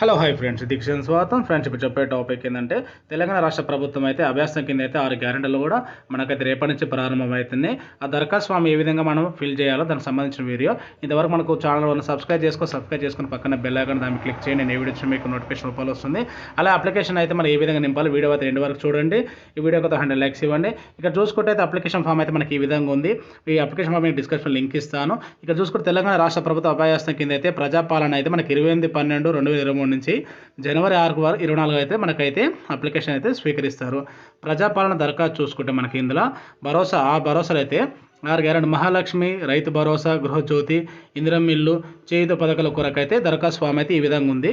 Hello hi friends దీక్షన్ స్వాగతం friends ఇప్పుడు చెప్పే టాపిక్ ఏంటంటే తెలంగాణ రాష్ట్ర ప్రభుత్వం అయితే అభ్యాసం కింద అయితే ఆరు గ్యారెంటీలు కూడా మనకైతే రేపటి నుంచి ప్రారంభమవుతుంది ఆ దరఖాస్తు ఫామ్ ఏ విధంగా మనం ఫిల్ చేయాలో దానికి సంబంధించిన వీడియో ఇంతవరకు మనకు ఛానల్ ఉన్న సబ్స్క్రైబ్ చేసుకో సబ్స్క్రైబ్ చేసుకుని పక్కన బెల్ ఐకాన్ దాన్ని క్లిక్ చేయండి. నేను వీడియో మీకు నోటిఫికేషన్ రూపాయలు వస్తుంది. అలా అప్లికేషన్ అయితే మనం ఏ విధంగా నింపాలి వీడియో అయితే రెండు వరకు చూడండి. ఈ వీడియోకి ఒక హండ్రెడ్ లైక్స్ ఇవ్వండి. ఇక్కడ చూసుకుంటే అయితే అప్లికేషన్ ఫామ్ అయితే మనకి ఈ విధంగా ఉంది. ఈ అప్లికేషన్ ఫామ్ డిస్క్రిప్షన్ లింక్ ఇస్తాను. ఇక్కడ చూసుకుంటే తెలంగాణ రాష్ట్ర ప్రభుత్వ అభ్యాసం కింద అయితే ప్రజాపాలన అయితే మనకి ఇరవై ఎనిమిది పన్నెండు రెండు వేల ఇరవై మూడు నుంచి జనవరి ఆరు వరకు ఇరవై నాలుగు అయితే మనకైతే అప్లికేషన్ అయితే స్వీకరిస్తారు. ప్రజాపాలన దరఖాస్తు చూసుకుంటే మనకి ఇందులో భరోసా ఆ భరోసాలు అయితే ఆరు గ్యారెంటీ మహాలక్ష్మి రైతు భరోసా గృహజ్యోతి ఇందిరం ఇల్లు చేయుత పథకాల కొరకైతే దరఖాస్తు ఫామ్ అయితే ఈ విధంగా ఉంది.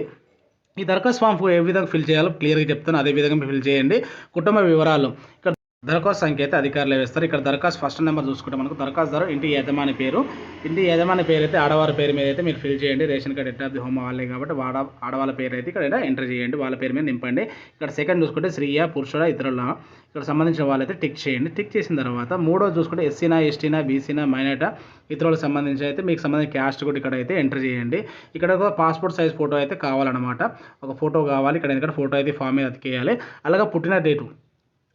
ఈ దరఖాస్తు ఫామ్ ఏ విధంగా ఫిల్ చేయాలో క్లియర్గా చెప్తాను. అదే విధంగా ఫిల్ చేయండి. కుటుంబ వివరాలు. ఇక్కడ దరఖాస్తు సంఖ్య అయితే అధికారులు వేస్తారు. ఇక్కడ దరఖాస్తు ఫస్ట్ నెంబర్ చూసుకుంటే మనకు దరఖాస్తుదారు ఇంటి యజమాని పేరు. ఇంటి యజమాని పేరు అయితే ఆడవారి పేరు మీద అయితే మీరు ఫిల్ చేయండి. Ration card at of the home వాళ్ళే కాబట్టి వాడ ఆడవాళ్ళ పేరు అయితే ఇక్కడ ఎంటర్ చేయండి. వాళ్ళ పేరు మీద నింపండి. ఇక్కడ సెకండ్ చూసుకుంటే స్త్రీయా పురుషుడా ఇతరుల. ఇక్కడ సంబంధించిన వాళ్ళైతే టిక్ చేయండి. టిక్ చేసిన తర్వాత మూడో చూసుకుంటే ఎస్సీనా ఎస్టీనా బీసీనా మైనటా ఇతరులకు సంబంధించి అయితే మీకు సంబంధించిన క్యాస్ట్ కూడా ఇక్కడ అయితే ఎంటర్ చేయండి. ఇక్కడ ఒక పాస్పోర్ట్ సైజ్ ఫోటో అయితే కావాలన్నమాట. ఒక ఫోటో కావాలి. ఇక్కడ ఎందుకంటే ఫోటో అయితే ఫామ్ మీద అతికేయాలి. అలాగే పుట్టిన డేటు.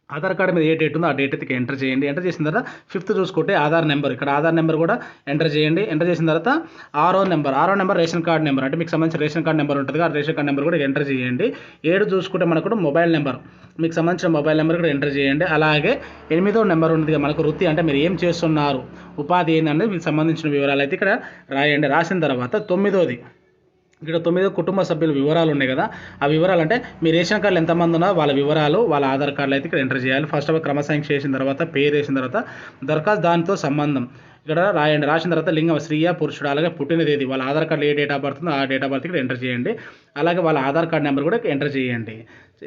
ఆధార్ కార్డు మీద ఏ డేట్ ఉందో ఆ డేట్ అయితే ఎంటర్ చేయండి. ఎంటర్ చేసిన తర్వాత ఫిఫ్త్ చూసుకుంటే ఆధార్ నెంబర్ ఇక్కడ ఆధార్ నెంబర్ కూడా ఎంటర్ చేయండి. ఎంటర్ చేసిన తర్వాత ఆరో నెంబర్ ఆరో నెంబర్ రేషన్ కార్డ్ నెంబర్ అంటే మీకు సంబంధించిన రేషన్ కార్డ్ నెంబర్ ఉంటుంది ఆ రేషన్ కార్డ్ నెంబర్ కూడా ఎంటర్ చేయండి. ఏడు చూసుకుంటే మనకు కూడా మొబైల్ నెంబర్ మీకు సంబంధించిన మొబైల్ నెంబర్ కూడా ఎంటర్ చేయండి. అలాగే ఎనిమిదో నెంబర్ ఉంది మనకు వృత్తి అంటే మీరు ఏం చేస్తున్నారు ఉపాధి ఏంటనేది మీకు సంబంధించిన వివరాలు అయితే ఇక్కడ రాయండి. రాసిన తర్వాత తొమ్మిదోది. ఇక్కడ తొమ్మిది కుటుంబ సభ్యుల వివరాలు ఉన్నాయి కదా. ఆ వివరాలు అంటే మీ రేషన్ కార్డులు ఎంతమంది ఉన్నా వాళ్ళ వివరాలు వాళ్ళ ఆధార్ కార్డులు అయితే ఇక్కడ ఎంటర్ చేయాలి. ఫస్ట్ ఆఫ్ ఆల్ క్రమసంఖ్య చేసిన తర్వాత పేరు వేసిన తర్వాత దరఖాస్తు దానితో సంబంధం. ఇక్కడ రాయండి. రాసిన తర్వాత లింగం స్త్రీయ పురుషుడు అలాగే పుట్టిన తేదీ వాళ్ళ ఆధార్ కార్డు ఏ డేట్ ఆఫ్ బర్త్ ఉందో ఆ డేట్ ఆఫ్ బర్త్ ఇక్కడ ఎంటర్ చేయండి. అలాగే వాళ్ళ ఆధార్ కార్డు నెంబర్ కూడా ఎంటర్ చేయండి.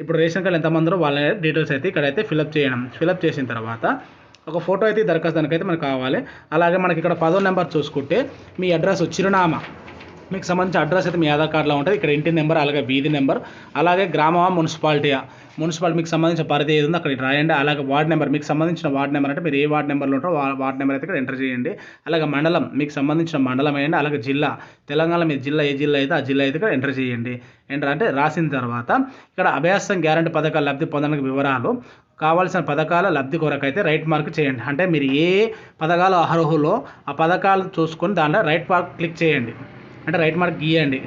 ఇప్పుడు రేషన్ కార్డు ఎంతమంది వాళ్ళ డీటెయిల్స్ అయితే ఇక్కడైతే ఫిలప్ చేయడం ఫిలప్ చేసిన తర్వాత ఒక ఫోటో అయితే ఈ దరఖాస్తు దానికైతే మనకు కావాలి. అలాగే మనకి ఇక్కడ పదో నెంబర్ చూసుకుంటే మీ అడ్రస్ చిరునామా. మీకు సంబంధించిన అడ్రస్ అయితే మీ ఆధార్ కార్డులో ఉంటుంది. ఇక్కడ ఇంటి నెంబర్ అలాగే వీధి నెంబర్ అలాగే గ్రామమా మున్సిపాలిటీయా? మున్సిపాలిటీ మీకు సంబంధించిన పరిధి ఏది ఉందో అక్కడ రాయండి. అలాగే వార్డ్ నెంబర్ మీకు సంబంధించిన వార్డ్ నెంబర్ అంటే మీరు ఏ వార్డ్ నెంబర్లో ఉంటారో వా- వార్డ్ నెంబర్ అయితే ఇక్కడ ఎంటర్ చేయండి. అలాగే మండలం మీకు సంబంధించిన మండలం వేయండి. అలాగే జిల్లా తెలంగాణ మీ జిల్లా ఏ జిల్లా అయితే ఆ జిల్లా అయితే ఇక్కడ ఎంటర్ చేయండి. ఎంటర్ అంటే రాసిన తర్వాత ఇక్కడ అభ్యాసం గ్యారంటీ పథకాల లబ్ధి పొందడానికి వివరాలు కావాల్సిన పథకాల లబ్ధి కొరకు అయితే రైట్ మార్క్ చేయండి. అంటే మీరు ఏ పథకాలు అర్హులో ఆ పథకాలు చూసుకొని దాంట్లో రైట్ మార్క్ క్లిక్ చేయండి. అంటే రైట్ మార్క్ గీయండి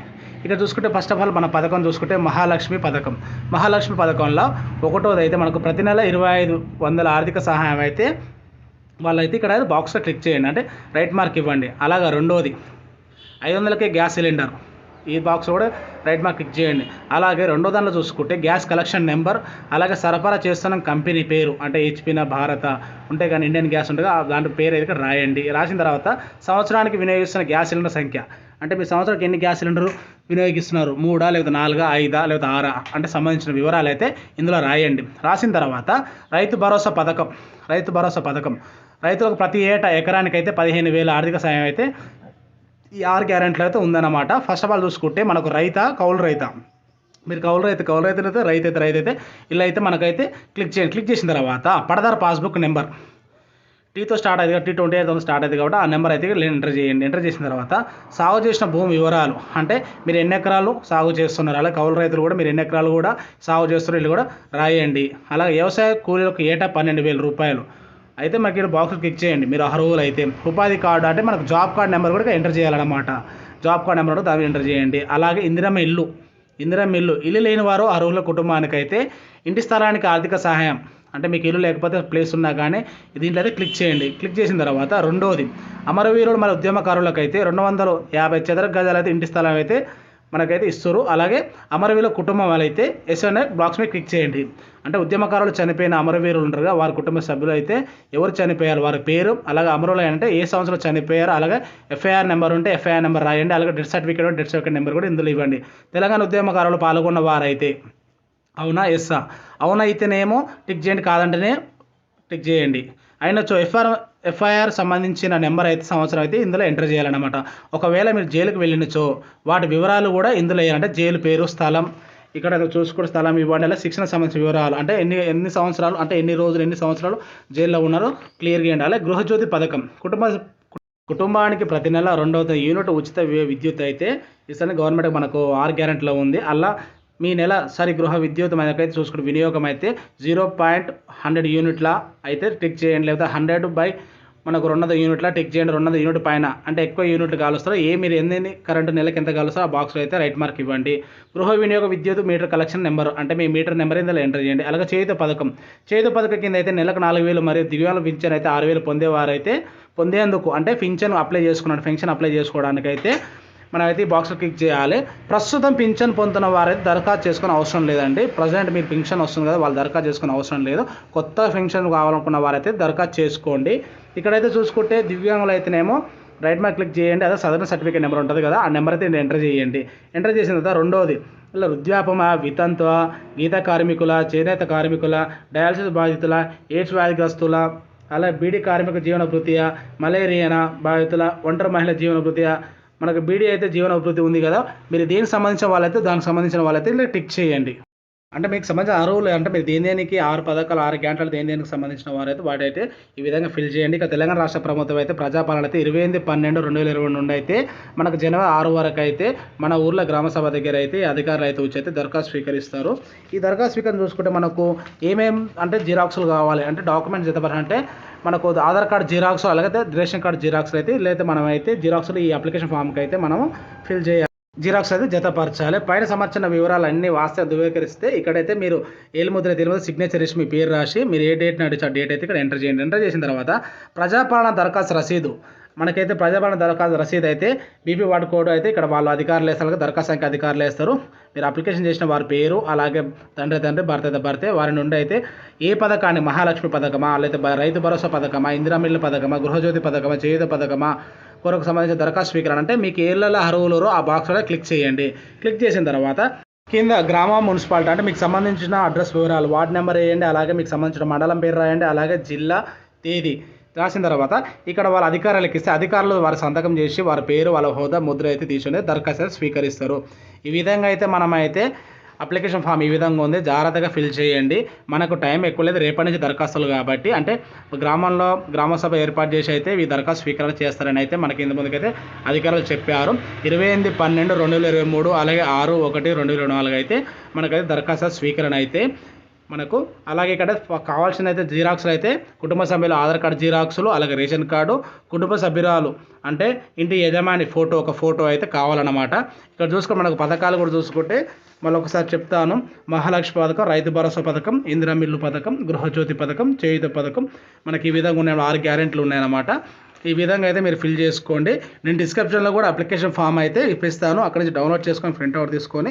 ఇక్కడ చూసుకుంటే ఫస్ట్ ఆఫ్ ఆల్ మన పథకం చూసుకుంటే మహాలక్ష్మి పథకం. మహాలక్ష్మి పథకంలో ఒకటోది అయితే మనకు ప్రతి నెల ఇరవై ఐదు వందల ఆర్థిక సహాయం అయితే వాళ్ళైతే ఇక్కడ బాక్స్లో క్లిక్ చేయండి. అంటే రైట్ మార్క్ ఇవ్వండి. అలాగా రెండోది ఐదు వందలకే గ్యాస్ సిలిండర్. ఈ బాక్స్ కూడా రైట్ మార్క్ క్లిక్ చేయండి. అలాగే రెండో దానిలో చూసుకుంటే గ్యాస్ కలెక్షన్ నెంబర్ అలాగే సరఫరా చేస్తున్న కంపెనీ పేరు అంటే హెచ్పిన భారత ఉంటే కానీ ఇండియన్ గ్యాస్ ఉంటుంది దాంట్లో పేరు అయితే ఇక్కడ రాయండి. రాసిన తర్వాత సంవత్సరానికి వినియోగిస్తున్న గ్యాస్ సిలిండర్ సంఖ్య. అంటే మీ సంవత్సరానికి ఎన్ని గ్యాస్ సిలిండర్ వినియోగిస్తున్నారు? మూడా లేకపోతే నాలుగా ఐదా లేకపోతే ఆరా? అంటే సంబంధించిన వివరాలు అయితే ఇందులో రాయండి. రాసిన తర్వాత రైతు భరోసా పథకం రైతు భరోసా పథకం. రైతులకు ప్రతి ఏటా ఎకరానికి అయితే పదిహేను వేల ఆర్థిక సాయం అయితే ఈ ఆరు గ్యారెంట్లు అయితే ఉందన్నమాట. ఫస్ట్ ఆఫ్ ఆల్ చూసుకుంటే మనకు రైత కౌలు రైత. మీరు కౌలు రైతు కౌలు రైతు అయితే రైతు అయితే రైతు అయితే ఇలా అయితే మనకైతే క్లిక్ చేయండి. క్లిక్ చేసిన తర్వాత పడదారు పాస్బుక్ నెంబర్. టీతో స్టార్ట్ అయింది టీ ట్వంటీ అయితే స్టార్ట్ అయింది కాబట్టి ఆ నెంబర్ అయితే ఎంటర్ చేయండి. ఎంటర్ చేసిన తర్వాత సాగు చేసిన భూమి వివరాలు అంటే మీరు ఎన్ని ఎకరాలు సాగు చేస్తున్నారు అలాగే కౌలు రైతులు కూడా మీరు ఎన్ని ఎకరాలు కూడా సాగు చేస్తున్నారు వీళ్ళు కూడా రాయండి. అలాగే వ్యవసాయ కూలీలకు ఏటా పన్నెండు వేల రూపాయలు. అయితే మనకి ఇక్కడ బాక్స్ క్లిక్ చేయండి మీరు అర్హులు అయితే. ఉపాధి కార్డు అంటే మనకు జాబ్ కార్డ్ నెంబర్ కూడా ఎంటర్ చేయాలన్నమాట. జాబ్ కార్డ్ నెంబర్ కూడా దాన్ని ఎంటర్ చేయండి. అలాగే ఇందిరమ్మ ఇల్లు ఇందిరమ్మ ఇల్లు ఇల్లు లేని వారు అర్హుల కుటుంబానికైతే ఇంటి స్థలానికి ఆర్థిక సహాయం. అంటే మీకు ఇల్లు లేకపోతే ప్లేస్ ఉన్నా కానీ దీంట్లో అయితే క్లిక్ చేయండి. క్లిక్ చేసిన తర్వాత రెండోది అమరవీరుడు మన ఉద్యమకారులకు అయితే రెండు వందల యాభై చదరపు గజాలు అయితే ఇంటి స్థలం అయితే మనకైతే ఇస్తారు అలాగే అమరవీరుల కుటుంబం వాళ్ళైతే ఎస్ఎన్ఏ బ్లాక్స్ మీద క్లిక్ చేయండి. అంటే ఉద్యమకారులు చనిపోయిన అమరవీరులు ఉంటారుగా వారి కుటుంబ సభ్యులు అయితే ఎవరు చనిపోయారు వారి పేరు అలాగే అమరులు అంటే ఏ సంవత్సరం చనిపోయారు అలాగే ఎఫ్ఐఆర్ నెంబర్ ఉంటే ఎఫ్ఐఆర్ నెంబర్ రాయండి అలాగే death certificate death certificate number కూడా ఇందులో ఇవ్వండి. తెలంగాణ ఉద్యమకారులు పాల్గొన్న వారైతే అవునా? ఎస్సా అవునా అయితేనేమో టిక్ చేయండి కాదంటేనే టిక్ చేయండి. అయినచో ఎఫ్ఆర్ ఎఫ్ఐఆర్ సంబంధించిన నెంబర్ అయితే సంవత్సరం అయితే ఇందులో ఎంటర్ చేయాలన్నమాట. ఒకవేళ మీరు జైలుకు వెళ్ళినచో వాటి వివరాలు కూడా ఇందులో వేయాలంటే జైలు పేరు స్థలం ఇక్కడ చూసుకునే స్థలం ఇవ్వండి అలా శిక్షణ సంబంధించిన వివరాలు. అంటే ఎన్ని ఎన్ని సంవత్సరాలు అంటే ఎన్ని రోజులు ఎన్ని సంవత్సరాలు జైల్లో ఉన్నారో క్లియర్గా ఉండాలి అలాగే గృహజ్యోతి పథకం. కుటుంబ కుటుంబానికి ప్రతి నెల రెండవ యూనిట్ ఉచిత విద్యుత్ అయితే ఇస్తాను గవర్నమెంట్ మనకు ఆరు గ్యారెంటీలో ఉంది. అలా మీ నెల సరి గృహ విద్యుత్ మనకైతే చూసుకుంటే వినియోగం అయితే జీరో పాయింట్ హండ్రెడ్ యూనిట్ల అయితే టిక్ చేయండి. లేకపోతే హండ్రెడ్ బై మనకు రెండు యూనిట్ల టిక్ చేయండి. రెండు యూనిట్ పైన అంటే ఎక్కువ యూనిట్లు కాలుస్తారో ఏ మీరు ఎన్ని కరెంటు నెలకి ఎంత కాలుస్తారో ఆ బాక్స్లో అయితే రైట్ మార్క్ ఇవ్వండి. గృహ వినియోగ విద్యుత్ మీటర్ కలెక్షన్ నెంబర్ అంటే మీ మీటర్ నెంబర్ ఇందులో ఎంటర్ చేయండి. అలాగే చేయుత పథకం. చేయుత పథకం కింద అయితే నెలకు నాలుగు వేలు మరియు దివ్యాల పింఛన్ అయితే ఆరు వేలు పొందేవారైతే పొందేందుకు అంటే పింఛన్ అప్లై చేసుకున్నాడు. పెన్షన్ అప్లై చేసుకోవడానికైతే మనమైతే ఈ బాక్స్ క్లిక్ చేయాలి. ప్రస్తుతం పింఛన్ పొందుతున్న వారైతే దరఖాస్తు చేసుకునే అవసరం లేదండి. ప్రజెంట్ మీకు పింఛన్ వస్తుంది కదా వాళ్ళు దరఖాస్తు చేసుకునే అవసరం లేదు. కొత్త పెన్షన్ కావాలనుకున్న వారైతే దరఖాస్తు చేసుకోండి. ఇక్కడైతే చూసుకుంటే దివ్యాంగులు అయితేనేమో రైట్ మార్క్ క్లిక్ చేయండి. అదే సదరన్ సర్టిఫికేట్ నెంబర్ ఉంటుంది కదా ఆ నెంబర్ అయితే ఎంటర్ చేయండి. ఎంటర్ చేసిన తర్వాత రెండోది ఇలా వృద్ధాపమ వితంత్వ గీత కార్మికుల చేనేత కార్మికుల డయాలసిస్ బాధితుల ఎయిడ్స్ వ్యాధిగ్రస్తుల అలా బీడీ కార్మిక జీవన భృతియ మలేరియానా బాధితుల ఒంటరి మహిళ జీవన భృతియ మనకు బీడీ అయితే జీవన ఉంది కదా మీరు దేనికి సంబంధించిన వాళ్ళైతే దానికి సంబంధించిన వాళ్ళైతే ఇలా టిక్ చేయండి. అంటే మీకు సంబంధించిన అరువులు అంటే మీరు దేని దేనికి ఆరు పథకాలు ఆరు గంటలు దేని దేనికి సంబంధించిన వారైతే వాటైతే ఈ విధంగా ఫిల్ చేయండి. ఇక తెలంగాణ రాష్ట్ర ప్రభుత్వం అయితే ప్రజాపాలన అయితే ఇరవై ఎనిమిది పన్నెండు రెండు వేల ఇరవై నుండి అయితే మనకు జనవరి ఆరు వరకు అయితే మన ఊర్లో గ్రామ సభ దగ్గర అయితే ఈ అధికారులు అయితే వచ్చి అయితే దరఖాస్తు స్వీకరిస్తారు. ఈ దరఖాస్తు స్వీకరణ చూసుకుంటే మనకు ఏమేం అంటే జిరాక్స్లు కావాలి అంటే డాక్యుమెంట్స్ జతపరంటే మనకు ఆధార్ కార్డ్ జిరాక్స్ అలాగే రేషన్ కార్డ్ జిరాక్స్ అయితే లేదా మనం అయితే జిరాక్స్లు ఈ అప్లికేషన్ ఫామ్కి అయితే మనం ఫిల్ చేయాలి జిరాక్స్ అయితే జతపరచాలి. పైన సమర్చిన వివరాలు అన్ని వాస్తవ ధృవీకరిస్తే ఇక్కడైతే మీరు ఏలుముద్ర తెలియదు సిగ్నేచర్ ఇచ్చి మీ పేరు రాసి మీరు ఏ డేట్ నడిచి ఆ డేట్ అయితే ఇక్కడ ఎంటర్ చేయండి. ఎంటర్ చేసిన తర్వాత ప్రజాపాలన దరఖాస్తు రసీదు. మనకైతే ప్రజాపాలన దరఖాస్తు రసీదు అయితే బీపీ వార్డు కోడ్ అయితే ఇక్కడ వాళ్ళు అధికారులు వేస్తారు దరఖాస్తు సంఖ్య అధికారులు వేస్తారు. మీరు అప్లికేషన్ చేసిన వారి పేరు అలాగే తండ్రి తండ్రి భర్త భర్త భర్తే వారి నుండి అయితే ఏ పథకాన్ని మహాలక్ష్మి పథకమా లేదా రైతు భరోసా పథకమా ఇందిరామిల్లు పథకమా గృహజ్యోతి పథకమా చేయుత పథకమా కొరకు సంబంధించిన దరఖాస్తు స్వీకరణ అంటే మీకు ఏళ్ళలో అర్హులరో ఆ బాక్స్లో క్లిక్ చేయండి. క్లిక్ చేసిన తర్వాత కింద గ్రామ మున్సిపాలిటీ అంటే మీకు సంబంధించిన అడ్రస్ వివరాలు వార్డ్ నెంబర్ వేయండి అలాగే మీకు సంబంధించిన మండలం పేరు రాయండి అలాగే జిల్లా తేదీ. రాసిన తర్వాత ఇక్కడ వాళ్ళ అధికారులకు ఇస్తే అధికారులు వారి సంతకం చేసి వారి పేరు వాళ్ళ హోదా ముద్ర అయితే తీసుకుని దరఖాస్తు స్వీకరిస్తారు. ఈ విధంగా అయితే మనం అయితే అప్లికేషన్ ఫామ్ ఈ విధంగా ఉంది. జాగ్రత్తగా ఫిల్ చేయండి. మనకు టైం ఎక్కువ లేదు. రేపటి నుంచి దరఖాస్తులు కాబట్టి అంటే గ్రామంలో గ్రామ సభ ఏర్పాటు చేసి అయితే ఈ దరఖాస్తు స్వీకరణ చేస్తారని అయితే మనకి ఇంత ముందుకైతే అధికారులు చెప్పారు. ఇరవై ఎనిమిది పన్నెండు రెండు వేల ఇరవై మూడు అలాగే ఆరు ఒకటి రెండు వేల రెండు నాలుగు అయితే మనకైతే దరఖాస్తు స్వీకరణ అయితే మనకు. అలాగే ఇక్కడ కావాల్సిన అయితే జిరాక్స్లు అయితే కుటుంబ సభ్యుల ఆధార్ కార్డు జిరాక్స్లు అలాగే రేషన్ కార్డు కుటుంబ సభ్యురాలు అంటే ఇంటి యజమాని ఫోటో ఒక ఫోటో అయితే కావాలన్నమాట. ఇక్కడ చూసుకుంటే మనకు పథకాలు కూడా చూసుకుంటే మళ్ళీ ఒకసారి చెప్తాను. మహాలక్ష్మి పథకం రైతు భరోసా పథకం ఇందిరా మిల్లు పథకం గృహజ్యోతి పథకం చేయుత పథకం మనకి ఈ విధంగా ఉన్నాయి. ఆరు గ్యారెంట్లు ఉన్నాయన్నమాట. ఈ విధంగా అయితే మీరు ఫిల్ చేసుకోండి. నేను డిస్క్రిప్షన్లో కూడా అప్లికేషన్ ఫామ్ అయితే ఇప్పిస్తాను. అక్కడ నుంచి డౌన్లోడ్ చేసుకొని ప్రింట్అవుట్ తీసుకొని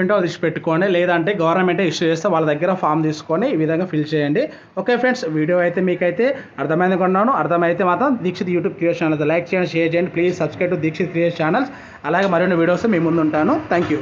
ప్రింట్ అవుట్ తీసి పెట్టుకోండి లేదంటే గవర్నమెంట్ ఇష్యూ చేస్తే వాళ్ళ దగ్గర ఫామ్ తీసుకొని ఈ విధంగా ఫిల్ చేయండి. ఓకే ఫ్రెండ్స్ వీడియో అయితే మీకైతే అర్థమైంది కొన్నాను. అర్థమైతే మాత్రం Dikshit YouTube create channel like చేయండి షేర్ చేయండి. Please subscribe to Dikshit create channels. అలాగే మరిన్ని వీడియోస్ మీ ముందు ఉంటాను. Thank you